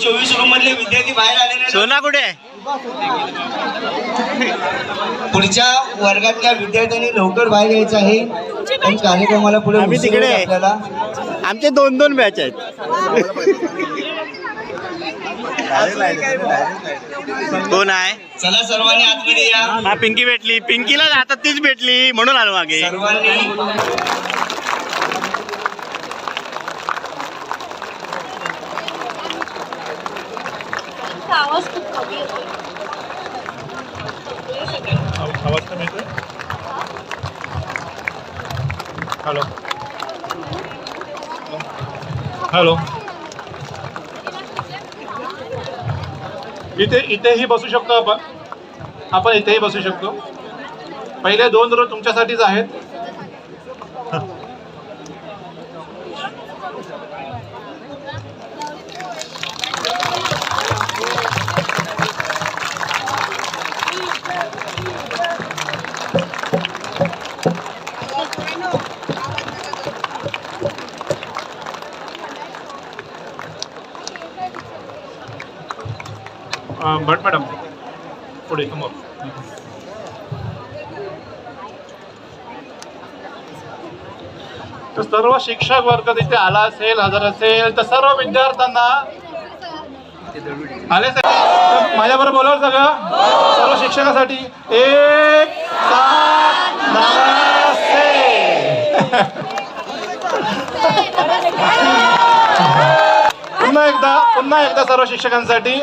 चोवीस रूम मधले विद्यार्थी बाहेर आहेत. सोना कुठे? आहे पुढच्या वर्गातल्या विद्यार्थ्यांनी लवकर बाहेर यायचं आहे. कार्यक्रमाला पुढे आम्ही तिकडे. आपल्याला. आमचे दोन दोन बॅच आहेत. कोण आहे? चला सर्वांनी आतमध्ये या. हा पिंकी भेटली. पिंकीला आता तीच भेटली. म्हणून आलो मागे. सर्वांनी. आवाज खूप कमी आवाज कमी हॅलो. हॅलो. इथे इथेही बसू शकतो आपण. आपण इथेही बसू शकतो. पहिले दोन रो तुमच्यासाठीच आहेत. भट मॅडम. पुढे समोर. तर सर्व शिक्षक वर्ग तिथे आला असेल हजर असेल तर सर्व विद्यार्थ्यांना आले माझ्याबरोबर बोलावं सगळं? सर्व शिक्षकासाठी एक सात नमस्ते पुन्हा एकदा पुन्हा एकदा सर्व शिक्षकांसाठी.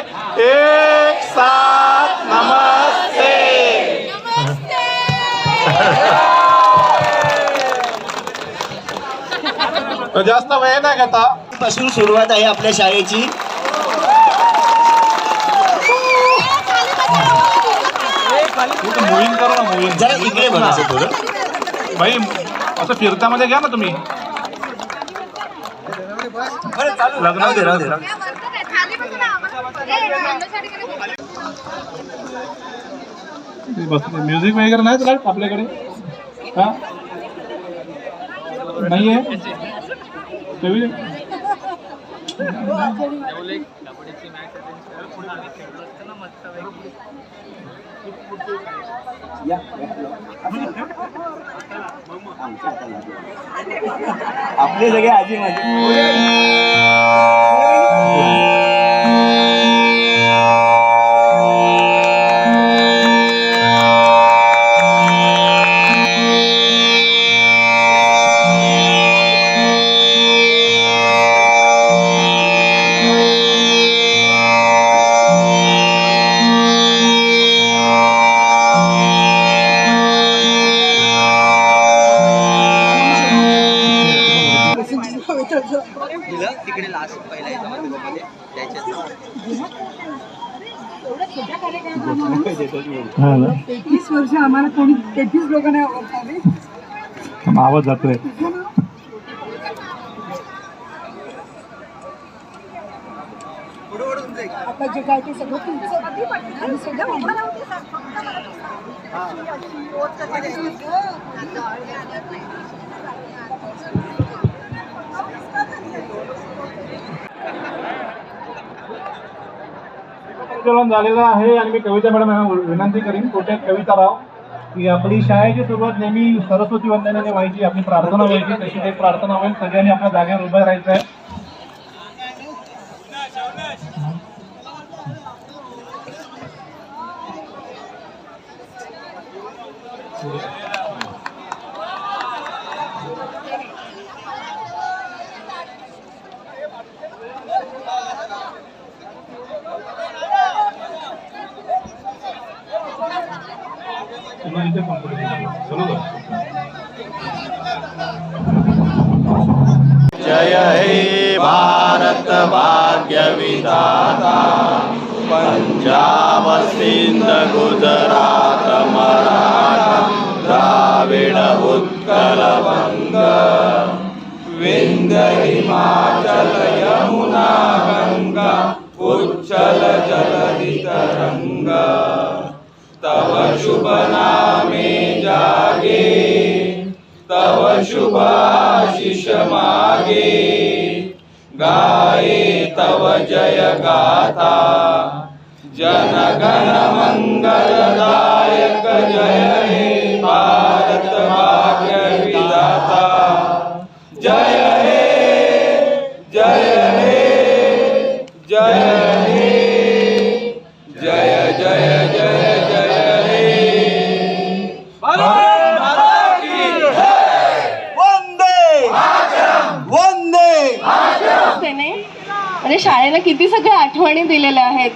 एक सात नमस्ते. जास्त वेळ नाही घेता. पासून सुरुवात आहे आपल्या शाळेची. मोहीम करू ना मोहीम जरा इकडे बघा असं थोडं. भाई असं फिरतामध्ये घ्या ना तुम्ही. लग्न दे राहू दे म्युझिक वगैरे नाही का आपल्याकडे? हा? नाही आहे या आपले सगळे आजी माझी. तेहतीस वर्ष आम्हाला कोणी तेहतीस लोकांना आवडतात आवाज जातोय. आता जे काय ते सगळं तुमचं. आणि झालेलं आहे आणि मी कविता मॅडम विनंती करीन कोट्यात कविता राव. की आपली शाळेची सुरुवात नेहमी सरस्वती वंदनाने व्हायची आपली प्रार्थना व्हायची तशी एक प्रार्थना होईल. सगळ्यांनी आपल्या जागेवर उभं राहायचं आहे जय हे भारतभाग्यविरादा पञ्जाबसिन्ध गुजरातमरा द्राविड उत्कलभङ्गल यमुना गङ्गा कुज्जल जलदितरङ्ग तव शुभ नामे जागे तव शुभ आशिष मागे। गाये तव जय गाता जन जनगण मंगलदायक जय। आणि शाळेला किती सगळ्या आठवणी दिलेल्या आहेत.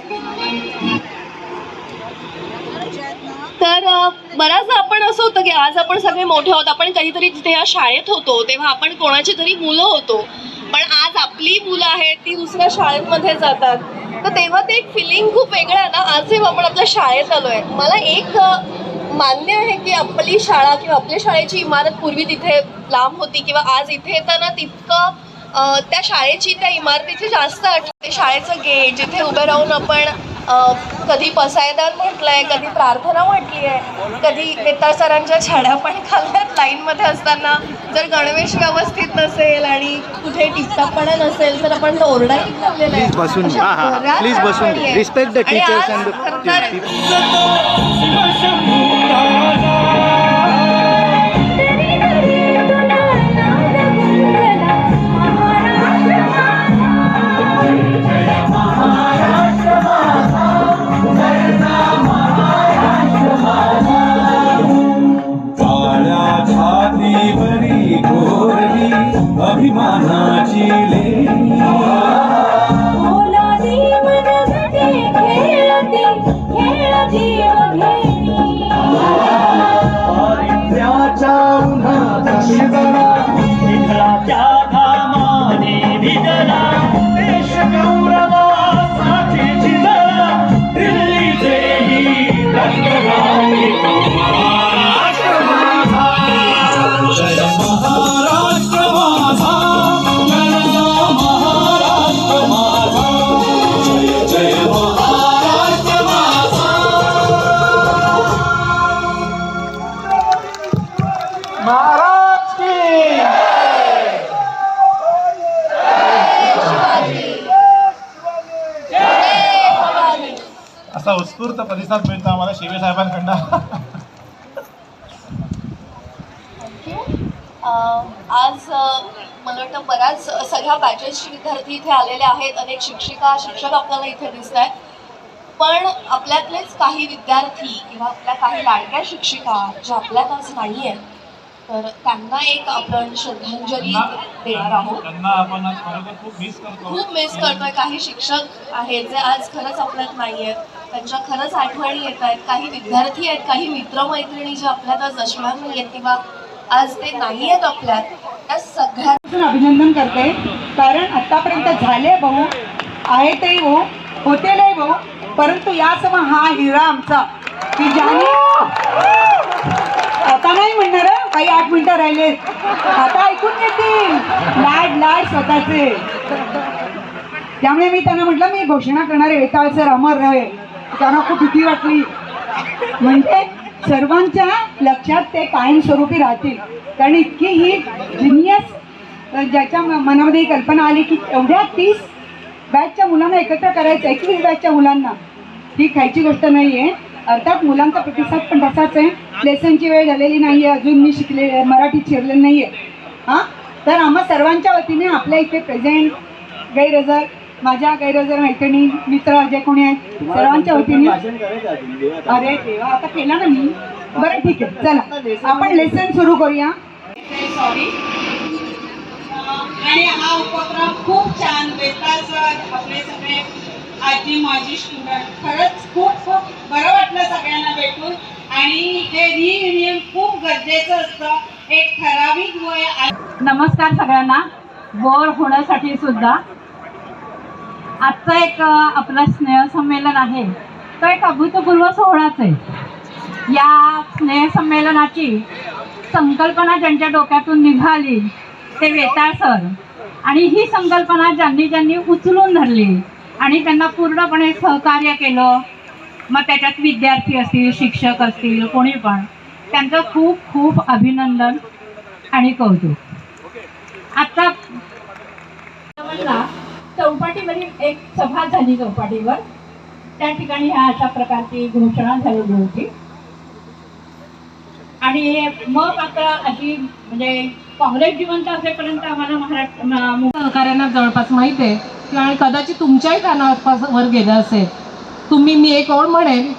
तर अ, बऱ्याचदा आपण असं होतं की आज आपण सगळे मोठे आहोत आपण कधीतरी जिथे या शाळेत होतो तेव्हा आपण कोणाची तरी मुलं होतो. पण आज आपली मुलं आहेत ती दुसऱ्या शाळेमध्ये जातात. तर तेव्हा ते एक फिलिंग खूप वेगळं आहे ना. आज जेव्हा आपण आपल्या शाळेत आलोय मला एक मान्य आहे की आपली शाळा किंवा आपल्या शाळेची इमारत पूर्वी तिथे लांब होती किंवा आज इथे येताना तितकं त्या शाळेची त्या इमारतीची जास्त आठवते शाळेचं गेट जिथे उभे राहून आपण कधी पसायदान म्हटलंय कधी प्रार्थना म्हटली आहे कधी नेता सरांच्या छड्या पण खाल्ल्यात लाईनमध्ये असताना. जर गणवेश व्यवस्थित नसेल आणि कुठे टिपटापणा नसेल तर आपण तो ओरडाही खाल्लेला आहे. बॅचेसचे विद्यार्थी इथे आलेले आहेत अनेक शिक्षिका शिक्षक आपल्याला इथे दिसत आहेत पण आपल्यातलेच काही विद्यार्थी किंवा आपल्या काही लाडक्या शिक्षिका ज्या आपल्यात आज नाही आहेत तर त्यांना एक आपण श्रद्धांजली देणार आहोत. खूप मिस करतो खूप मिस करतोय. काही शिक्षक आहेत जे आज खरंच आपल्यात नाही आहेत त्यांच्या खरंच आठवणी येत आहेत काही विद्यार्थी आहेत काही मित्रमैत्रिणी जे आपल्यात आज असणार नाही आहेत किंवा आज ते नाही आहेत आपल्यात त्या सगळ्यापासून अभिनंदन करते. कारण आतापर्यंत झाले भाऊ. आहे ते भाऊ होते नाही भाऊ. परंतु यासमोर हा हिरा आमचा. की ज्याने आता नाही म्हणणार काही आठ मिनिटं राहिले. आता ऐकून घेतील. लाड लाड स्वतःचे. त्यामुळे मी त्यांना म्हटलं मी घोषणा करणारे वेताळ सर अमर रहे. त्यांना खूप भीती वाटली. म्हणजे सर्वांच्या लक्षात ते कायमस्वरूपी राहतील. कारण इतकी ही जिनियस ज्याच्या म- मनामध्ये ही कल्पना आली की एवढ्या तीस बॅचच्या मुलांना एकत्र करायचं एकवीस बॅचच्या मुलांना. ही खायची गोष्ट नाही आहे अर्थात मुलांचा प्रतिसाद पण तसाच आहे. लेसनची वेळ झालेली नाही आहे अजून मी शिकले मराठीत शिरले नाही आहे हां? तर आम्हा सर्वांच्या वतीने आपल्या इथे प्रेझेंट गैरहजर माझ्या गैरहजर मैत्रिणी मित्र जे कोणी आहेत सर्वांच्या वतीने अरे देवा आता केला ना मी? बरं ठीक आहे चला. आपण लेसन सुरू करूया. सॉरी आणि हा उपक्रम खूप छान सर आपले सगळे आजी माजी स्टुडंट खरंच खूप खूप बरं वाटलं सगळ्यांना भेटून. आणि हे रियुनियन खूप गरजेचं असतं. एक ठराविक वय नमस्कार सगळ्यांना. बोर होण्यासाठी सुद्धा आजचा एक आपला आपलं स्नेहसंमेलन आहे. तो एक अभूतपूर्व सोहळाच आहे. या स्नेहसंमेलनाची संकल्पना ज्यांच्या डोक्यातून निघाली ते वेताळ सर. आणि ही संकल्पना ज्यांनी ज्यांनी उचलून धरली आणि त्यांना पूर्णपणे सहकार्य केलं मग त्याच्यात विद्यार्थी असतील शिक्षक असतील कोणी पण त्यांचं खूप खूप अभिनंदन आणि कौतुक. आता चौपाटीवरील एक सभा झाली चौपाटीवर. त्या ठिकाणी ह्या अशा प्रकारची घोषणा झालेली होती. आणि मग आता अशी म्हणजे काँग्रेस जिवंत असेपर्यंत आम्हाला महाराष्ट्र सहकाऱ्यांना जवळपास माहीत आहे की आणि कदाचित तुमच्याही कानावर वर गेलं असेल तुम्ही मी एक ओळ म्हणेन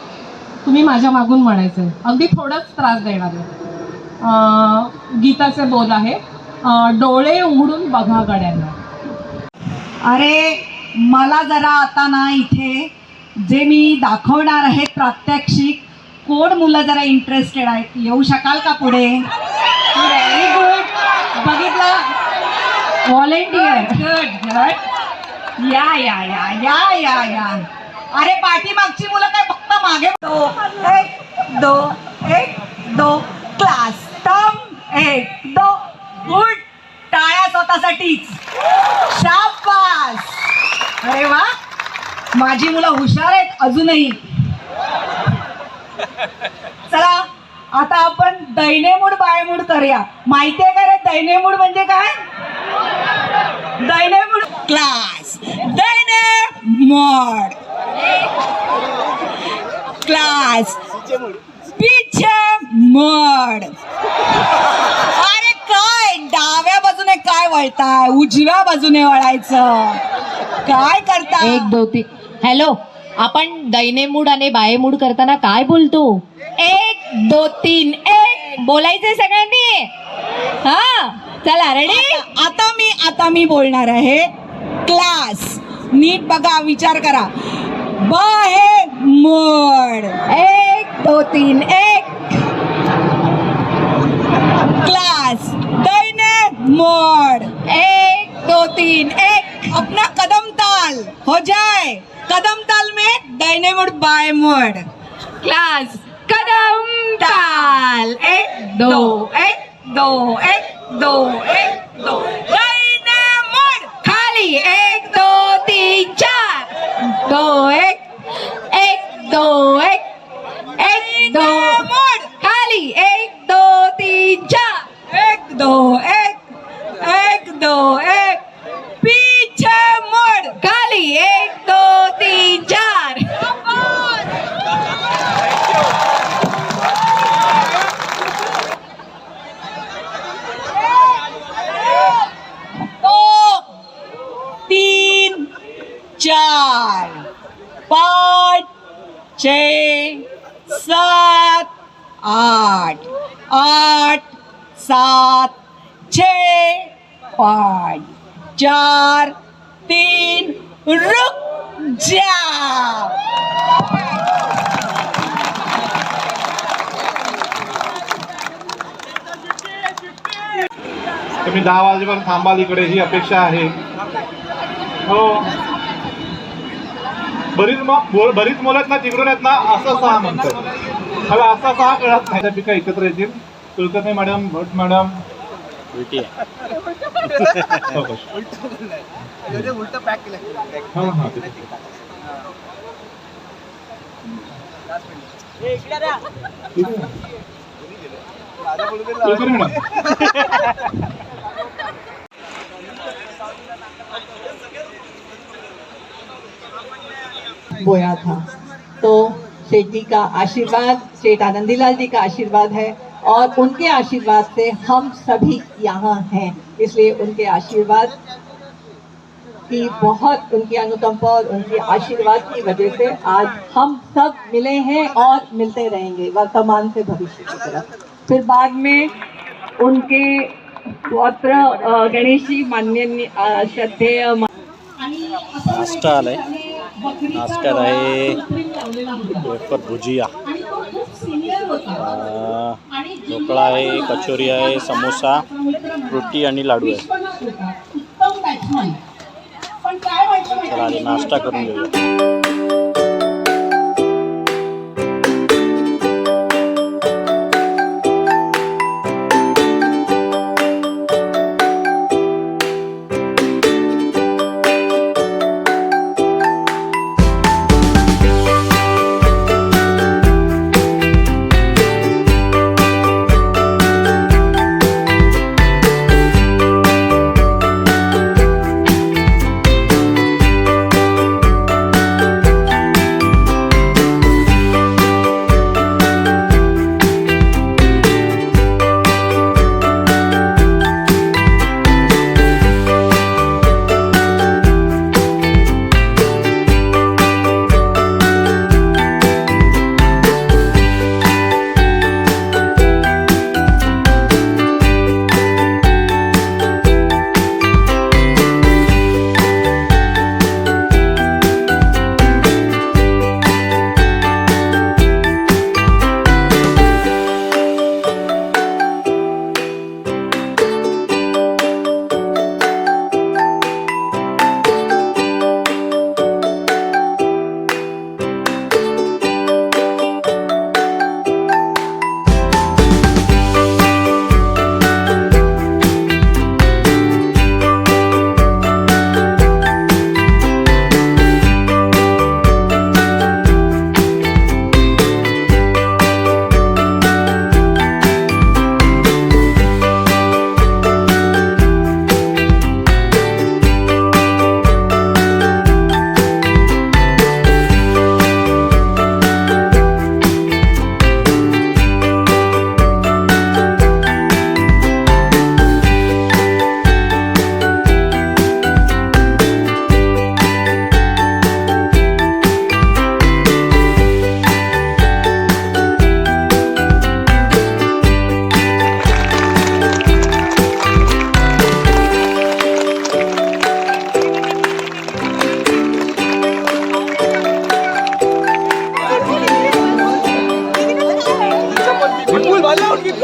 तुम्ही माझ्या मागून म्हणायचं. अगदी थोडंच त्रास देणार आहे. गीताचे बोल आहे. डोळे उघडून बघा गड्यांना. अरे मला जरा आता ना इथे जे मी दाखवणार आहे प्रात्यक्षिक कोण मुलं जरा इंटरेस्टेड आहेत? येऊ शकाल का पुढे? व्हेरी गुड बघितलं? व्हॉलेंटियर गुड गुड या या या या या या. अरे पाठीमागची मुलं काय फक्त मागे दो एक दो एक दो. क्लास टर्म एक दो. गुड टाळ्या स्वतःसाठीच शाबास. अरे वा. माझी मुलं हुशार आहेत अजूनही. चला आता आपण दैनेमूड बायमूड करूया. माहितीये का रे दैनेमूड म्हणजे काय? दैनेमूड क्लास. दैनेमूड. क्लास. पिछे मोड. अरे काय डावे काय वळताय? उजव्या बाजूने वळायचं. काय करताय एक दो तीन. हॅलो आपण दैनेमूड आणि बायेमूड करताना काय बोलतो? एक दो तीन. एक बोलायचंय सगळ्यांनी? हा चला रेडी आता मी आता मी बोलणार आहे. क्लास नीट बघा विचार करा. ब हे मोड. एक दो तीन. एक. क्लास दैने मोड। एक दो तीन। एक अपना कदम ताल। हो जाए। कदम ताल में दैने मोड बाय मोड। क्लास कदम ताल। एक दो एक दो एक दो एक दो। दैने मोड खाली। एक दो तीन चार दो एक एक दो मोड खाली एक दो तीन चार एक दो एक एक दो एक पीछे मुड़ खाली एक दो तीन चार दो तीन चार पाँच छ सात आठ. आठ सात छ पाँच चार तीन रुक जा. तुम्ही दहा वाजेपर्यंत थांबाल इकडे ही अपेक्षा आहे. हो. बरीच मग बोल- बरीच मुलं आहेत ना तिकडून आहेत ना असं सहा म्हणतात. मला असा सहा कळत नाही? त्या पिका एकत्र येतील. कुलकर्णी मॅडम. भट मॅडम. उलटी हो. हा, हा, मॅडम. बोया था. तो सेठ जी का आशीर्वाद सेठ आनंदीलाल जी का आशीर्वाद है और उनके आशीर्वाद से हम सभी यहाँ हैं इसलिए उनके आशीर्वाद की बहुत उनकी अनुकंपा और उनके आशीर्वाद की वजह से आज हम सब मिले हैं और मिलते रहेंगे वर्तमान से भविष्य की तरफ़ फिर बाद में उनके पौत्र गणेश जी मान्य श्रद्धेय नाश्ता वेफर भुजिया. ढोकळा आहे कचोरी आहे समोसा रोटी आणि लाडू आहे. चला नाश्ता करून घेऊया.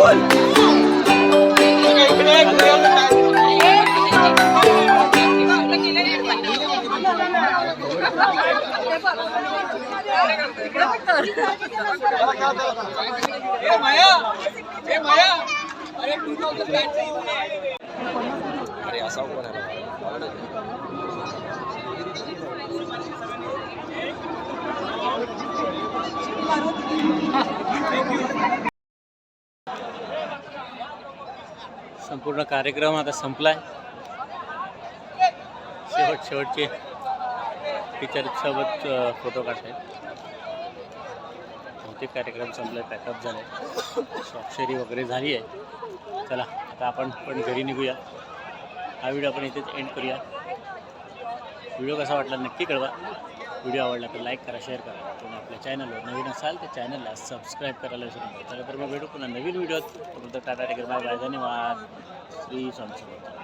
Idol! ఏ మాయా ఏ మాయా అరే టూ థౌసండ్ అరే అసౌ కూడా Thank you. संपूर्ण कार्यक्रम आता संपलाय. शेवट शेवटचे टीचरसोबत फोटो काढले बहुतेक कार्यक्रम संपलाय पॅकअप झाले. स्वाक्षरी वगैरे झाली आहे. चला आता आपण पण घरी निघूया. हा व्हिडिओ आपण इथेच एंड करूया. व्हिडिओ कसा वाटला नक्की कळवा. व्हिडिओ आवडला तर लाईक करा शेअर करा. तुम्ही आपल्या चॅनलवर नवीन असाल तर चॅनलला सबस्क्राईब करायला विसरू नका. चला तर मग भेटू पुन्हा नवीन व्हिडिओत. तोपर्यंत टाटा टेकर बाय बाय धन्यवाद. श्री स्वामी समर्थ.